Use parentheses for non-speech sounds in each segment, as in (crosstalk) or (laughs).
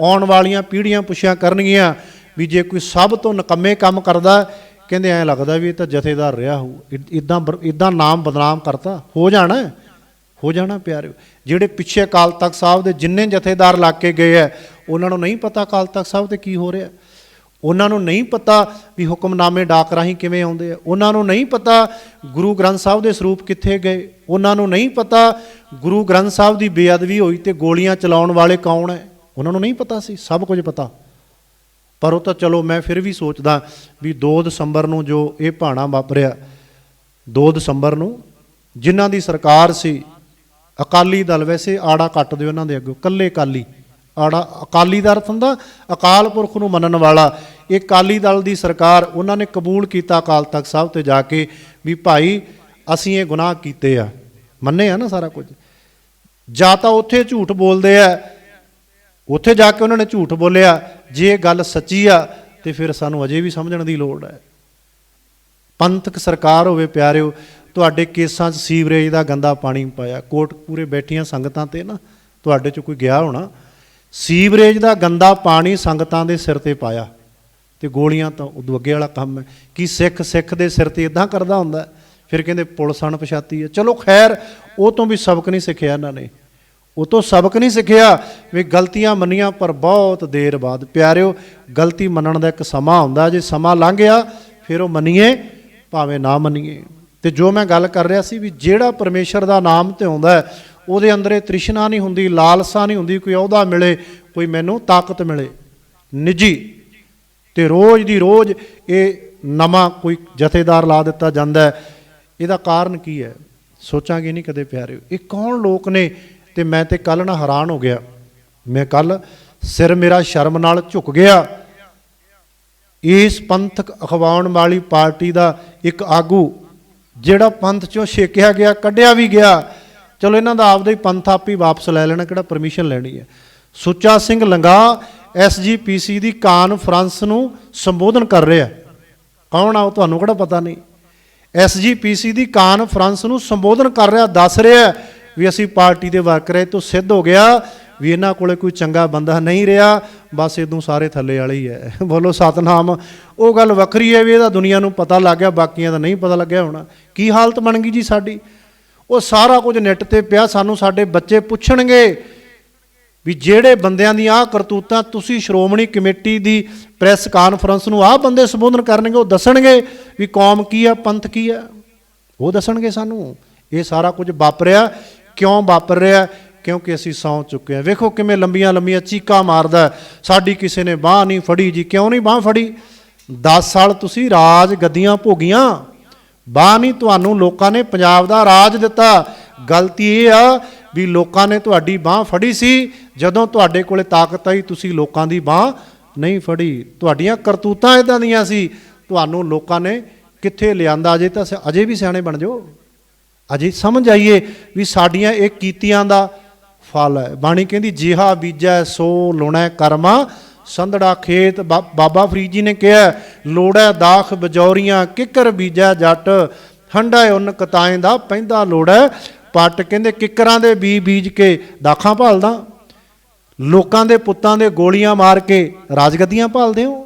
ਆਉਣ ਵਾਲੀਆਂ ਪੀੜ੍ਹੀਆਂ ਪੁੱਛਿਆ ਕਰਨਗੀਆਂ ਵੀ ਜੇ ਕੋਈ ਸਭ ਤੋਂ ਨਕੰਮੇ ਕੰਮ ਕਰਦਾ, ਕਹਿੰਦੇ ਐਂ ਲੱਗਦਾ ਵੀ ਇਹ ਤਾਂ ਜਥੇਦਾਰ ਰਿਹਾ ਹੋ ਇਦਾਂ ਇਦਾਂ ਨਾਮ ਬਦਨਾਮ ਕਰਤਾ। ਹੋ ਜਾਣਾ ਹੋ ਜਾਣਾ ਪਿਆਰਿਓ। ਜਿਹੜੇ ਪਿੱਛੇ ਅਕਾਲ ਤਖਤ ਸਾਹਿਬ ਦੇ ਜਿੰਨੇ ਜਥੇਦਾਰ ਲਾ ਕੇ ਗਏ ਆ ਉਹਨਾਂ ਨੂੰ ਨਹੀਂ ਪਤਾ ਅਕਾਲ ਤਖਤ ਸਾਹਿਬ ਤੇ ਕੀ ਹੋ ਰਿਹਾ। ਉਹਨਾਂ ਨੂੰ ਨਹੀਂ ਪਤਾ ਵੀ ਹੁਕਮਨਾਮੇ ਡਾਕ ਰਾਹੀਂ ਕਿਵੇਂ ਆਉਂਦੇ ਆ ਉਹਨਾਂ ਨੂੰ ਨਹੀਂ ਪਤਾ ਗੁਰੂ ਗ੍ਰੰਥ ਸਾਹਿਬ ਦੇ ਸਰੂਪ ਕਿੱਥੇ ਗਏ। ਉਹਨਾਂ ਨੂੰ ਨਹੀਂ ਪਤਾ ਗੁਰੂ ਗ੍ਰੰਥ ਸਾਹਿਬ ਦੀ ਬੇਅਦਬੀ ਹੋਈ ਤੇ ਗੋਲੀਆਂ ਚਲਾਉਣ ਵਾਲੇ ਕੌਣ ਹੈ ਉਹਨਾਂ ਨੂੰ ਨਹੀਂ ਪਤਾ ਸੀ, ਸਭ ਕੁਝ ਪਤਾ। ਪਰ ਉਹ ਤਾਂ ਚਲੋ ਮੈਂ ਫਿਰ ਵੀ ਸੋਚਦਾ ਵੀ 2 ਦਸੰਬਰ ਨੂੰ ਜੋ ਇਹ ਭਾਣਾ ਵਾਪਰਿਆ 2 ਦਸੰਬਰ ਨੂੰ ਜਿਨ੍ਹਾਂ ਦੀ ਸਰਕਾਰ ਸੀ, ਅਕਾਲੀ ਦਲ ਵੈਸੇ ਆੜਾ ਕੱਟ ਦਿਓ ਉਹਨਾਂ ਦੇ ਅੱਗੇ, ਕੱਲੇ ਅਕਾਲੀ। ਆੜਾ ਅਕਾਲੀ ਦਾ ਅਰਥ ਹੁੰਦਾ ਅਕਾਲ ਪੁਰਖ ਨੂੰ ਮੰਨਣ ਵਾਲਾ। ਇਹ ਅਕਾਲੀ ਦਲ ਦੀ ਸਰਕਾਰ, ਉਹਨਾਂ ਨੇ ਕਬੂਲ ਕੀਤਾ ਅਕਾਲ ਤਖਤ ਸਾਹਿਬ ਤੇ ਜਾ ਕੇ ਵੀ ਭਾਈ ਅਸੀਂ ਇਹ ਗੁਨਾਹ ਕੀਤੇ ਆ। ਮੰਨੇ ਆ ਨਾ ਸਾਰਾ ਕੁਝ? ਜਾਂ ਤਾਂ ਉੱਥੇ ਝੂਠ ਬੋਲਦੇ ਆ ਉੱਥੇ ਜਾ ਕੇ ਉਹਨਾਂ ਨੇ ਝੂਠ ਬੋਲਿਆ, ਜੇ ਇਹ ਗੱਲ ਸੱਚੀ ਆ, ਤੇ ਫਿਰ ਸਾਨੂੰ ਅਜੇ ਵੀ ਸਮਝਣ ਦੀ ਲੋੜ ਹੈ। ਪੰਥਕ ਸਰਕਾਰ ਹੋਵੇ ਪਿਆਰਿਓ, ਤੁਹਾਡੇ ਕੇਸਾਂ 'ਚ ਸੀਵਰੇਜ ਦਾ ਗੰਦਾ ਪਾਣੀ ਪਾਇਆ ਕੋਟ ਪੂਰੇ ਬੈਠੀਆਂ ਸੰਗਤਾਂ ਤੇ ਨਾ, ਤੁਹਾਡੇ 'ਚ ਕੋਈ ਗਿਆ ਹੋਣਾ, ਸੀਵਰੇਜ ਦਾ ਗੰਦਾ ਪਾਣੀ ਸੰਗਤਾਂ ਦੇ ਸਿਰ ਤੇ ਪਾਇਆ, ਤੇ ਗੋਲੀਆਂ ਤਾਂ ਉਦੋਂ ਅੱਗੇ ਵਾਲਾ ਕੰਮ ਹੈ। ਕਿ ਸਿੱਖ ਸਿੱਖ ਦੇ ਸਿਰ ਤੇ ਇਦਾਂ ਕਰਦਾ ਹੁੰਦਾ? ਫਿਰ ਕਹਿੰਦੇ ਪੁਲਿਸ ਅਣਪਛਾਤੀ ਹੈ। ਚਲੋ ਖੈਰ, ਉਹ ਤੋਂ ਵੀ ਸਬਕ ਨਹੀਂ ਸਿੱਖਿਆ ਇਹਨਾਂ ਨੇ। ਉਹ ਤੋਂ ਸਬਕ ਨਹੀਂ ਸਿੱਖਿਆ ਵੀ ਗਲਤੀਆਂ ਮੰਨੀਆਂ, ਪਰ ਬਹੁਤ ਦੇਰ ਬਾਅਦ, ਪਿਆਰਿਓ, ਗਲਤੀ ਮੰਨਣ ਦਾ ਇੱਕ ਸਮਾਂ ਹੁੰਦਾ ਜੇ ਸਮਾਂ ਲੰਘ ਗਿਆ, ਫਿਰ ਉਹ ਮੰਨੀਏ, ਭਾਵੇਂ ਨਾ ਮੰਨੀਏ। ਤੇ ਜੋ ਮੈਂ ਗੱਲ ਕਰ ਰਿਹਾ ਸੀ ਵੀ ਜਿਹੜਾ ਪਰਮੇਸ਼ਰ ਦਾ ਨਾਮ ਤੇ ਆਉਂਦਾ ਉਹਦੇ ਅੰਦਰ ਇਹ ਤ੍ਰਿਸ਼ਨਾ ਨਹੀਂ ਹੁੰਦੀ, ਲਾਲਸਾ ਨਹੀਂ ਹੁੰਦੀ, ਕੋਈ ਅਹੁਦਾ ਮਿਲੇ, ਕੋਈ ਮੈਨੂੰ ਤਾਕਤ ਮਿਲੇ। ਨਿੱਜੀ ਤੇ ਰੋਜ਼ ਦੀ ਰੋਜ਼ ਇਹ ਨਵਾਂ ਕੋਈ ਜਥੇਦਾਰ ਲਾ ਦਿੱਤਾ ਜਾਂਦਾ ਇਹਦਾ ਕਾਰਨ ਕੀ ਹੈ? ਸੋਚਾਂਗੇ ਨਹੀਂ ਕਦੇ ਪਿਆਰਿਓ। ਇਹ ਕੌਣ ਲੋਕ ਨੇ ਤੇ ਮੈਂ ਤੇ ਕੱਲ ਨਾ ਹੈਰਾਨ ਹੋ ਗਿਆ। ਮੈਂ ਕੱਲ ਸਿਰ ਮੇਰਾ ਸ਼ਰਮ ਨਾਲ ਝੁਕ ਗਿਆ। ਇਸ ਪੰਥਕ ਅਖਵਾਉਣ ਵਾਲੀ ਪਾਰਟੀ ਦਾ ਇੱਕ ਆਗੂ, ਜਿਹੜਾ ਪੰਥ ਚੋਂ ਛੇਕਿਆ ਗਿਆ, ਕੱਢਿਆ ਵੀ ਗਿਆ। ਚਲੋ ਇਹਨਾਂ ਦਾ ਆਪਦਾ ਹੀ ਪੰਥ ਆਪ ਹੀ ਵਾਪਸ ਲੈ ਲੈਣਾ, ਕਿਹੜਾ ਪਰਮਿਸ਼ਨ ਲੈਣੀ ਹੈ। ਸੁੱਚਾ ਸਿੰਘ ਲੰਗਾ ਐਸਜੀਪੀਸੀ ਦੀ ਕਾਨਫਰੰਸ ਨੂੰ ਸੰਬੋਧਨ ਕਰ ਰਿਹਾ। ਕੌਣ ਆ ਉਹ ਤੁਹਾਨੂੰ ਕਿਹੜਾ ਪਤਾ ਨਹੀਂ। ਐਸਜੀਪੀਸੀ ਦੀ ਕਾਨਫਰੰਸ ਨੂੰ ਸੰਬੋਧਨ ਕਰ ਰਿਹਾ, ਦੱਸ ਰਿਹਾ ਵੀ ਅਸੀਂ ਪਾਰਟੀ ਦੇ ਵਰਕਰ ਇਹ ਤੋਂ ਸਿੱਧ ਹੋ ਗਿਆ ਵੀ ਇਹਨਾਂ ਕੋਲੇ ਕੋਈ ਚੰਗਾ ਬੰਦਾ ਨਹੀਂ ਰਿਹਾ, ਬਸ ਇਦੋਂ ਸਾਰੇ ਥੱਲੇ ਵਾਲੇ ਹੀ ਹੈ। (laughs) ਬੋਲੋ ਸਤਨਾਮ, ਉਹ ਗੱਲ ਵੱਖਰੀ ਹੈ ਵੀ ਇਹਦਾ ਦੁਨੀਆ ਨੂੰ ਪਤਾ ਲੱਗ ਗਿਆ, ਬਾਕੀਆਂ ਦਾ ਨਹੀਂ ਪਤਾ ਲੱਗਿਆ ਹੋਣਾ। ਕੀ ਹਾਲਤ ਬਣ ਗਈ ਜੀ ਸਾਡੀ? ਉਹ ਸਾਰਾ ਕੁਝ ਨੈੱਟ ਤੇ ਪਿਆ, ਸਾਨੂੰ ਸਾਡੇ ਬੱਚੇ ਪੁੱਛਣਗੇ ਵੀ ਜਿਹੜੇ ਬੰਦਿਆਂ ਦੀਆਂ ਆਹ ਕਰਤੂਤਾਂ, ਤੁਸੀਂ ਸ਼੍ਰੋਮਣੀ ਕਮੇਟੀ ਦੀ ਪ੍ਰੈਸ ਕਾਨਫਰੰਸ ਨੂੰ ਆਹ ਬੰਦੇ ਸੰਬੋਧਨ ਕਰਨਗੇ, ਉਹ ਦੱਸਣਗੇ ਵੀ ਕੌਮ ਕੀ ਆ ਪੰਥ ਕੀ ਆ ਉਹ ਦੱਸਣਗੇ ਸਾਨੂੰ। ਇਹ ਸਾਰਾ ਕੁਝ ਵਾਪਰਿਆ। ਕਿਉਂ ਵਾਪਰ ਰਿਹਾ ਕਿਉਂਕਿ ਅਸੀਂ ਸੌਂ ਚੁੱਕੇ ਹਾਂ। ਵੇਖੋ ਕਿਵੇਂ ਲੰਬੀਆਂ ਲੰਬੀਆਂ ਚੀਕਾਂ ਮਾਰਦਾ ਸਾਡੀ ਕਿਸੇ ਨੇ ਬਾਹ ਨਹੀਂ ਫੜੀ ਜੀ। ਕਿਉਂ ਨਹੀਂ ਬਾਹ ਫੜੀ? 10 ਸਾਲ ਤੁਸੀਂ ਰਾਜ ਗੱਦੀਆਂ ਭੋਗੀਆਂ। ਬਾਹ ਨਹੀਂ ਤੁਹਾਨੂੰ ਲੋਕਾਂ ਨੇ ਪੰਜਾਬ ਦਾ ਰਾਜ ਦਿੱਤਾ। ਗਲਤੀ ਇਹ ਆ ਵੀ ਲੋਕਾਂ ਨੇ ਤੁਹਾਡੀ ਬਾਹ ਫੜੀ ਸੀ। ਜਦੋਂ ਤੁਹਾਡੇ ਕੋਲੇ ਤਾਕਤ ਆਈ, ਤੁਸੀਂ ਲੋਕਾਂ ਦੀ ਬਾਹ ਨਹੀਂ ਫੜੀ। ਤੁਹਾਡੀਆਂ ਕਰਤੂਤਾਂ ਇਦਾਂ ਦੀਆਂ ਸੀ। ਤੁਹਾਨੂੰ ਲੋਕਾਂ ਨੇ ਕਿੱਥੇ ਲਿਆਂਦਾ? ਅਜੇ ਤਾਂ ਸ- ਅਜੇ ਵੀ ਸਿਆਣੇ ਬਣ ਜਾਓ। ਅਜੇ ਸਮਝ ਆਈਏ ਵੀ ਸਾਡੀਆਂ ਇਹ ਕੀਤੀਆਂ ਦਾ ਫਲ ਹੈ। ਬਾਣੀ ਕਹਿੰਦੀ, ਜਿਹਾ ਬੀਜੈ, ਸੋ ਲੁਣੈ ਕਰਮਾ, ਸੰਧੜਾ ਖੇਤ। ਬਾ- ਬਾਬਾ ਫਰੀਦ ਜੀ ਨੇ ਕਿਹਾ, ਲੋੜੈ ਦਾਖ ਬਜੌਰੀਆਂ, ਕਿੱਕਰ ਬੀਜੈ ਜੱਟ। ਹੰਡਾ ਉਨ ਕਤਾਏ ਦਾ, ਪੈਂਦਾ ਲੋੜੈ। ਪੱਟ ਕਹਿੰਦੇ, ਕਿੱਕਰਾਂ ਦੇ ਬੀ ਬੀਜ ਕੇ, ਦਾਖਾਂ ਭਾਲਦਾ। ਲੋਕਾਂ ਦੇ ਪੁੱਤਾਂ ਦੇ ਗੋਲੀਆਂ ਮਾਰ ਕੇ, ਰਾਜਗੱਦੀਆਂ ਭਾਲਦੇ ਹੋ?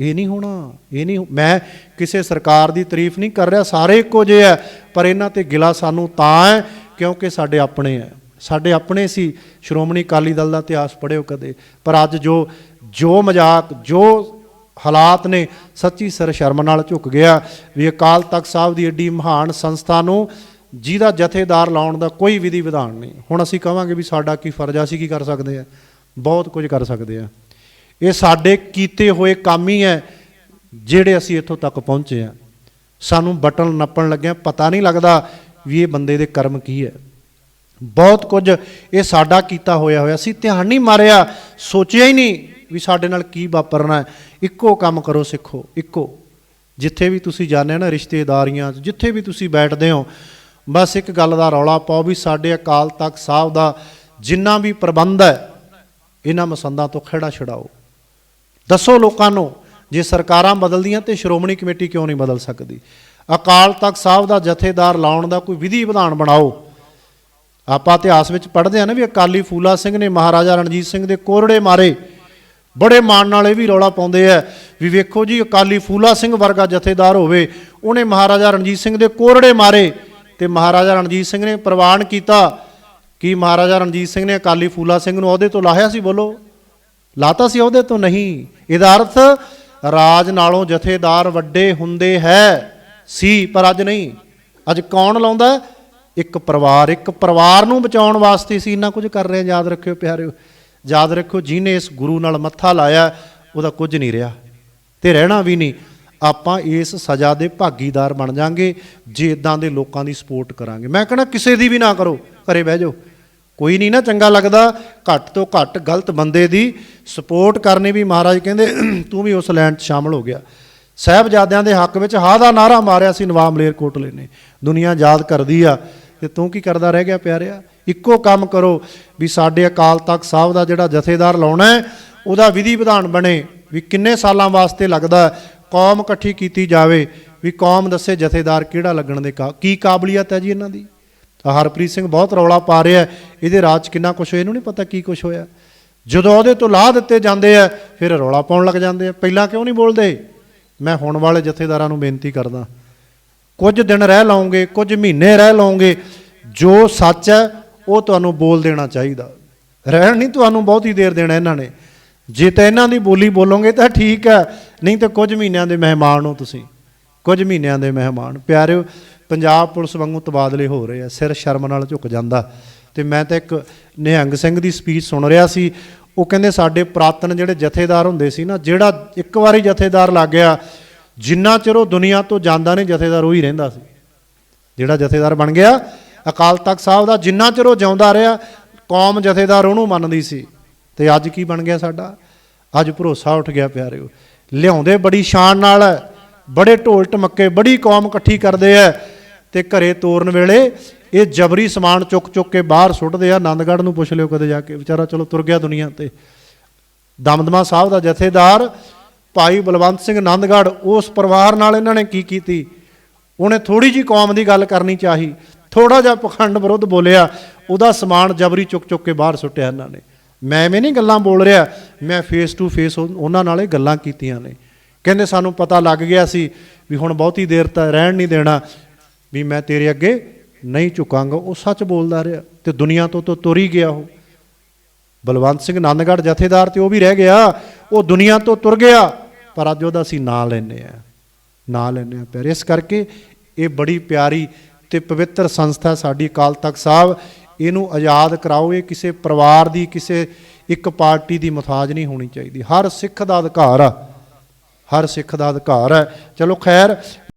ਇਹ ਨਹੀਂ ਹੋਣਾ, ਇਹ ਨਹੀਂ ਮੈਂ ਕਿਸੇ ਸਰਕਾਰ ਦੀ ਤਾਰੀਫ ਨਹੀਂ ਕਰ ਰਿਹਾ, ਸਾਰੇ ਇੱਕੋ ਜਿਹੇ ਆ, ਪਰ ਇਹਨਾਂ ਤੇ ਗਿਲਾ ਸਾਨੂੰ ਤਾਂ ਹੈ, ਕਿਉਂਕਿ ਸਾਡੇ ਆਪਣੇ ਆ। ਸਾਡੇ ਆਪਣੇ ਸੀ, ਸ਼੍ਰੋਮਣੀ ਅਕਾਲੀ ਦਲ ਦਾ ਇਤਿਹਾਸ ਪੜ੍ਹਿਓ ਕਦੇ, ਪਰ ਅੱਜ ਜੋ ਜੋ ਮਜ਼ਾਕ, ਜੋ ਹਾਲਾਤ ਨੇ, ਸੱਚੀ ਸਰ ਸ਼ਰਮ ਨਾਲ ਝੁਕ ਗਿਆ, ਵੀ ਅਕਾਲ ਤਖਤ ਸਾਹਿਬ ਦੀ ਏਡੀ ਮਹਾਨ ਸੰਸਥਾ ਨੂੰ ਜਿਹਦਾ ਜਥੇਦਾਰ ਲਾਉਣ ਦਾ ਕੋਈ ਵਿਧੀ ਵਿਧਾਨ ਨਹੀਂ। ਹੁਣ ਅਸੀਂ ਕਹਾਂਗੇ ਵੀ ਸਾਡਾ ਕੀ ਫਰਜ਼ ਆ, ਅਸੀਂ ਕੀ ਕਰ ਸਕਦੇ ਆ? ਬਹੁਤ ਕੁਝ ਕਰ ਸਕਦੇ ਆ। ਇਹ ਸਾਡੇ ਕੀਤੇ ਹੋਏ ਕੰਮ ਹੀ ਹੈ, ਜਿਹੜੇ ਅਸੀਂ ਇੱਥੋਂ ਤੱਕ ਪਹੁੰਚੇ ਆ ਸਾਨੂੰ ਬਟਨ ਨੱਪਣ ਲੱਗਿਆ ਪਤਾ ਨਹੀਂ ਲੱਗਦਾ ਵੀ ਇਹ ਬੰਦੇ ਦੇ ਕਰਮ ਕੀ ਹੈ। ਬਹੁਤ ਕੁਝ ਇਹ ਸਾਡਾ ਕੀਤਾ ਹੋਇਆ ਹੋਇਆ ਸੀ, ਧਿਆਨ ਨਹੀਂ ਮਾਰਿਆ, ਸੋਚਿਆ ਹੀ ਨਹੀਂ ਵੀ ਸਾਡੇ ਨਾਲ ਕੀ ਵਾਪਰਨਾ ਇੱਕੋ ਕੰਮ ਕਰੋ ਸਿੱਖੋ, ਇੱਕੋ। ਜਿੱਥੇ ਵੀ ਤੁਸੀਂ ਜਾਂਦੇ ਹੋ ਨਾ ਰਿਸ਼ਤੇਦਾਰੀਆਂ 'ਚ, ਜਿੱਥੇ ਵੀ ਤੁਸੀਂ ਬੈਠਦੇ ਹੋ, ਬਸ ਇੱਕ ਗੱਲ ਦਾ ਰੌਲਾ ਪਾਓ ਵੀ ਸਾਡੇ ਅਕਾਲ ਤਖਤ ਸਾਹਿਬ ਦਾ ਜਿੰਨਾ ਵੀ ਪ੍ਰਬੰਧ ਹੈ, ਇਹਨਾਂ ਮਸੰਦਾਂ ਤੋਂ ਖੜਾ ਛਡਾਓ। ਦੱਸੋ ਲੋਕਾਂ ਨੂੰ, ਜੇ ਸਰਕਾਰਾਂ ਬਦਲਦੀਆਂ ਤੇ ਸ਼੍ਰੋਮਣੀ ਕਮੇਟੀ ਕਿਉਂ ਨਹੀਂ ਬਦਲ ਸਕਦੀ? ਅਕਾਲ ਤਖਤ ਸਾਹਿਬ ਦਾ ਜਥੇਦਾਰ ਲਾਉਣ ਦਾ ਕੋਈ ਵਿਧੀ ਵਿਧਾਨ ਬਣਾਓ। ਆਪਾਂ ਇਤਿਹਾਸ ਵਿੱਚ ਪੜ੍ਹਦੇ ਆ ਨਾ ਵੀ ਅਕਾਲੀ ਫੂਲਾ ਸਿੰਘ ਨੇ ਮਹਾਰਾਜਾ ਰਣਜੀਤ ਸਿੰਘ ਦੇ ਕੋਰੜੇ ਮਾਰੇ। ਬੜੇ ਮਾਣ ਨਾਲ ਇਹ ਵੀ ਰੌਲਾ ਪਾਉਂਦੇ ਆ ਵੀ ਵੇਖੋ ਜੀ, ਅਕਾਲੀ ਫੂਲਾ ਸਿੰਘ ਵਰਗਾ ਜਥੇਦਾਰ ਹੋਵੇ, ਉਹਨੇ ਮਹਾਰਾਜਾ ਰਣਜੀਤ ਸਿੰਘ ਦੇ ਕੋਰੜੇ ਮਾਰੇ ਤੇ ਮਹਾਰਾਜਾ ਰਣਜੀਤ ਸਿੰਘ ਨੇ ਪ੍ਰਵਾਨ ਕੀਤਾ। ਕਿ ਮਹਾਰਾਜਾ ਰਣਜੀਤ ਸਿੰਘ ਨੇ ਅਕਾਲੀ ਫੂਲਾ ਸਿੰਘ ਨੂੰ ਅਹੁਦੇ ਤੋਂ ਲਾਹਿਆ ਸੀ? ਬੋਲੋ। ਲਾਤਾ ਸੀ ਅਹੁਦੇ ਤੋਂ? ਨਹੀਂ। ਇਹਦਾ ਅਰਥ ਰਾਜ ਨਾਲੋਂ ਜਥੇਦਾਰ ਵੱਡੇ ਹੁੰਦੇ ਹੈ। ਸੀ ਪਰ ਅੱਜ ਨਹੀਂ। ਅੱਜ ਕੌਣ ਲਾਉਂਦਾ? ਇੱਕ ਪਰਿਵਾਰ। ਇੱਕ ਪਰਿਵਾਰ ਨੂੰ ਬਚਾਉਣ ਵਾਸਤੇ ਸੀ ਇੰਨਾ ਕੁਝ ਕਰ ਰਹੇ ਹਾਂ, ਯਾਦ ਰੱਖਿਓ ਪਿਆਰਿਓ। ਯਾਦ ਰੱਖਿਓ ਜਿਹਨੇ ਇਸ ਗੁਰੂ ਨਾਲ ਮੱਥਾ ਲਾਇਆ ਉਹਦਾ ਕੁਝ ਨਹੀਂ ਰਿਹਾ। ਤੇ ਰਹਿਣਾ ਵੀ ਨਹੀਂ। ਆਪਾਂ ਇਸ ਸਜ਼ਾ ਦੇ ਭਾਗੀਦਾਰ ਬਣ ਜਾਾਂਗੇ ਜੇ ਇਦਾਂ ਦੇ ਲੋਕਾਂ ਦੀ ਸਪੋਰਟ ਕਰਾਂਗੇ। ਮੈਂ ਕਹਿੰਦਾ ਕਿਸੇ ਦੀ ਵੀ ਨਾ ਕਰੋ। ਘਰੇ ਬਹਿ ਜਾਓ। ਕੋਈ ਨਹੀਂ ਨਾ ਚੰਗਾ ਲੱਗਦਾ। ਘੱਟ ਤੋਂ ਘੱਟ ਗਲਤ ਬੰਦੇ ਦੀ ਸਪੋਰਟ ਕਰਨੀ ਵੀ ਮਹਾਰਾਜ ਕਹਿੰਦੇ, ਤੂੰ ਵੀ ਉਸ ਲੈਂਡ 'ਚ ਸ਼ਾਮਲ ਹੋ ਗਿਆ। ਸਾਹਿਬਜ਼ਾਦਿਆਂ ਦੇ ਹੱਕ ਵਿੱਚ ਹਾ ਦਾ ਨਾਰਾ ਮਾਰਿਆ ਸੀ ਨਵਾਬ ਮਲੇਰਕੋਟਲੇ ਨੇ। ਦੁਨੀਆ ਯਾਦ ਕਰਦੀ ਆ ਤੇ ਤੂੰ ਕੀ ਕਰਦਾ ਰਹਿ ਗਿਆ ਪਿਆਰਿਆ? ਇੱਕੋ ਕੰਮ ਕਰੋ ਵੀ ਸਾਡੇ ਅਕਾਲ ਤਖਤ ਸਾਹਿਬ ਦਾ ਜਿਹੜਾ ਜਥੇਦਾਰ ਲਾਉਣਾ ਉਹਦਾ ਵਿਧੀ ਵਿਧਾਨ ਬਣੇ ਵੀ ਕਿੰਨੇ ਸਾਲਾਂ ਵਾਸਤੇ ਲੱਗਦਾ ਕੌਮ ਇਕੱਠੀ ਕੀਤੀ ਜਾਵੇ ਵੀ ਕੌਮ ਦੱਸੇ ਜਥੇਦਾਰ ਕਿਹੜਾ ਲੱਗਣ ਦੇ ਕਾ, ਕੀ ਕਾਬਲੀਅਤ ਹੈ ਜੀ ਇਹਨਾਂ ਦੀ? ਤਾਂ ਹਰਪ੍ਰੀਤ ਸਿੰਘ ਬਹੁਤ ਰੌਲਾ ਪਾ ਰਿਹਾ ਇਹਦੇ ਰਾਜ 'ਚ ਕਿੰਨਾ ਕੁਝ ਹੋਇਆ? ਇਹਨੂੰ ਨਹੀਂ ਪਤਾ ਕੀ ਕੁਝ ਹੋਇਆ। ਜਦੋਂ ਉਹਦੇ ਤੋਂ ਲਾਹ ਦਿੱਤੇ ਜਾਂਦੇ ਆ, ਫਿਰ ਰੌਲਾ ਪਾਉਣ ਲੱਗ ਜਾਂਦੇ ਆ। ਪਹਿਲਾਂ ਕਿਉਂ ਨਹੀਂ ਬੋਲਦੇ? ਮੈਂ ਹੁਣ ਵਾਲੇ ਜਥੇਦਾਰਾਂ ਨੂੰ ਬੇਨਤੀ ਕਰਦਾ। ਕੁਝ ਦਿਨ ਰਹਿ ਲਓਗੇ ਕੁਝ ਮਹੀਨੇ ਰਹਿ ਲਓਗੇ ਜੋ ਸੱਚ ਹੈ, ਉਹ ਤੁਹਾਨੂੰ ਬੋਲ ਦੇਣਾ ਚਾਹੀਦਾ। ਰਹਿਣ ਨਹੀਂ ਤੁਹਾਨੂੰ ਬਹੁਤ ਹੀ ਦੇਰ ਦੇਣਾ ਇਹਨਾਂ ਨੇ। ਜੇ ਤਾਂ ਇਹਨਾਂ ਦੀ ਬੋਲੀ ਬੋਲੋਗੇ ਤਾਂ ਠੀਕ ਹੈ। ਨਹੀਂ ਤਾਂ ਕੁਝ ਮਹੀਨਿਆਂ ਦੇ ਮਹਿਮਾਨ ਹੋ ਤੁਸੀਂ। ਕੁਝ ਮਹੀਨਿਆਂ ਦੇ ਮਹਿਮਾਨ। ਪਿਆਰਿਓ ਪੰਜਾਬ ਪੁਲਿਸ ਵਾਂਗੂ ਤਬਾਦਲੇ ਹੋ ਰਹੇ ਆ ਸਿਰ ਸ਼ਰਮ ਨਾਲ ਝੁਕ ਜਾਂਦਾ। ਤੇ ਮੈਂ ਤਾਂ ਇੱਕ ਨਿਹੰਗ ਸਿੰਘ ਦੀ ਸਪੀਚ ਸੁਣ ਰਿਹਾ ਸੀ। ਉਹ ਕਹਿੰਦੇ ਸਾਡੇ ਪ੍ਰਾਤਨ ਜਿਹੜੇ ਜਥੇਦਾਰ ਹੁੰਦੇ ਸੀ ਨਾ ਜਿਹੜਾ ਇੱਕ ਵਾਰੀ ਜਥੇਦਾਰ ਲੱਗ ਗਿਆ ਜਿੰਨਾ ਚਿਰ ਉਹ ਦੁਨੀਆ ਤੋਂ ਜਾਂਦਾ ਨਹੀਂ ਜਥੇਦਾਰ ਉਹ ਹੀ ਰਹਿੰਦਾ ਸੀ। ਜਿਹੜਾ ਜਥੇਦਾਰ ਬਣ ਗਿਆ ਅਕਾਲ ਤਖਤ ਸਾਹਿਬ ਦਾ ਜਿੰਨਾ ਚਿਰ ਉਹ ਜਿਉਂਦਾ ਰਿਹਾ ਕੌਮ ਜਥੇਦਾਰ ਉਹਨੂੰ ਮੰਨਦੀ ਸੀ। ਤੇ ਅੱਜ ਕੀ ਬਣ ਗਿਆ ਸਾਡਾ? ਅੱਜ ਭਰੋਸਾ ਉੱਠ ਗਿਆ ਪਿਆਰਿਓ। ਲਿਆਉਂਦੇ ਬੜੀ ਸ਼ਾਨ ਨਾਲ ਹੈ, ਬੜੇ ਢੋਲ ਟਮੱਕੇ ਬੜੀ ਕੌਮ ਇਕੱਠੀ ਕਰਦੇ ਆ। ਤੇ ਘਰੇ ਤੋਰਨ ਵੇਲੇ ਇਹ ਜਬਰੀ ਸਮਾਨ ਚੁੱਕ ਚੁੱਕ ਕੇ ਬਾਹਰ ਸੁੱਟਦੇ ਆ। ਆਨੰਦਗੜ੍ਹ ਨੂੰ ਪੁੱਛ ਲਿਓ ਕਦੇ ਜਾ ਕੇ। ਵਿਚਾਰਾ ਚਲੋ ਤੁਰ ਗਿਆ ਦੁਨੀਆ ਤੇ। ਦਮਦਮਾ ਸਾਹਿਬ ਦਾ ਜਥੇਦਾਰ ਭਾਈ ਬਲਵੰਤ ਸਿੰਘ ਆਨੰਦਗੜ੍ਹ, ਉਸ ਪਰਿਵਾਰ ਨਾਲ ਇਹਨਾਂ ਨੇ ਕੀ ਕੀਤੀ? ਉਹਨੇ ਥੋੜੀ ਜੀ ਕੌਮ ਦੀ ਗੱਲ ਕਰਨੀ ਚਾਹੀ। ਥੋੜਾ ਜਿਹਾ ਪਖੰਡ ਵਿਰੁੱਧ ਬੋਲਿਆ। ਉਹਦਾ ਸਮਾਨ ਜਬਰੀ ਚੁੱਕ ਚੁੱਕ ਕੇ ਬਾਹਰ ਸੁੱਟਿਆ ਇਹਨਾਂ ਨੇ। ਮੈਂ ਐਵੇਂ ਨਹੀਂ ਗੱਲਾਂ ਬੋਲ ਰਿਹਾ। ਮੈਂ ਫੇਸ ਟੂ ਫੇਸ ਉਹਨਾਂ ਨਾਲ ਇਹ ਗੱਲਾਂ ਕੀਤੀਆਂ ਨੇ। ਕਹਿੰਦੇ ਸਾਨੂੰ ਪਤਾ ਲੱਗ ਗਿਆ ਸੀ ਵੀ ਹੁਣ ਬਹੁਤੀ ਦੇਰ ਤਾਂ ਰਹਿਣ ਨਹੀਂ ਦੇਣਾ। ਵੀ ਮੈਂ ਤੇਰੇ ਅੱਗੇ ਨਹੀਂ ਝੁਕਾਂਗਾ। ਉਹ ਸੱਚ ਬੋਲਦਾ ਰਿਹਾ ਤੇ ਦੁਨੀਆ ਤੋਂ ਤਾਂ ਤੁਰ ਹੀ ਗਿਆ ਉਹ। ਬਲਵੰਤ ਸਿੰਘ ਆਨੰਦਗੜ੍ਹ ਜਥੇਦਾਰ ਤੇ ਉਹ ਵੀ ਰਹਿ ਗਿਆ। ਉਹ ਦੁਨੀਆ ਤੋਂ ਤੁਰ ਗਿਆ, ਪਰ ਅੱਜ ਉਹਦਾ ਅਸੀਂ ਨਾਂ ਲੈਨੇ ਆ ਨਾਂ ਲੈਨੇ ਆ ਪਿਆਰੇ। ਇਸ ਕਰਕੇ ਇਹ ਬੜੀ ਪਿਆਰੀ ਤੇ ਪਵਿੱਤਰ ਸੰਸਥਾ ਸਾਡੀ ਅਕਾਲ ਤਖਤ ਸਾਹਿਬ, ਇਹਨੂੰ ਆਜ਼ਾਦ ਕਰਾਓ। ਇਹ ਕਿਸੇ ਪਰਿਵਾਰ ਦੀ, ਕਿਸੇ ਇੱਕ ਪਾਰਟੀ ਦੀ ਮੁਤਾਜ ਨਹੀਂ ਹੋਣੀ ਚਾਹੀਦੀ। ਹਰ ਸਿੱਖ ਦਾ ਅਧਿਕਾਰ ਆ। ਹਰ ਸਿੱਖ ਦਾ ਅਧਿਕਾਰ ਹੈ ਚਲੋ ਖੈਰ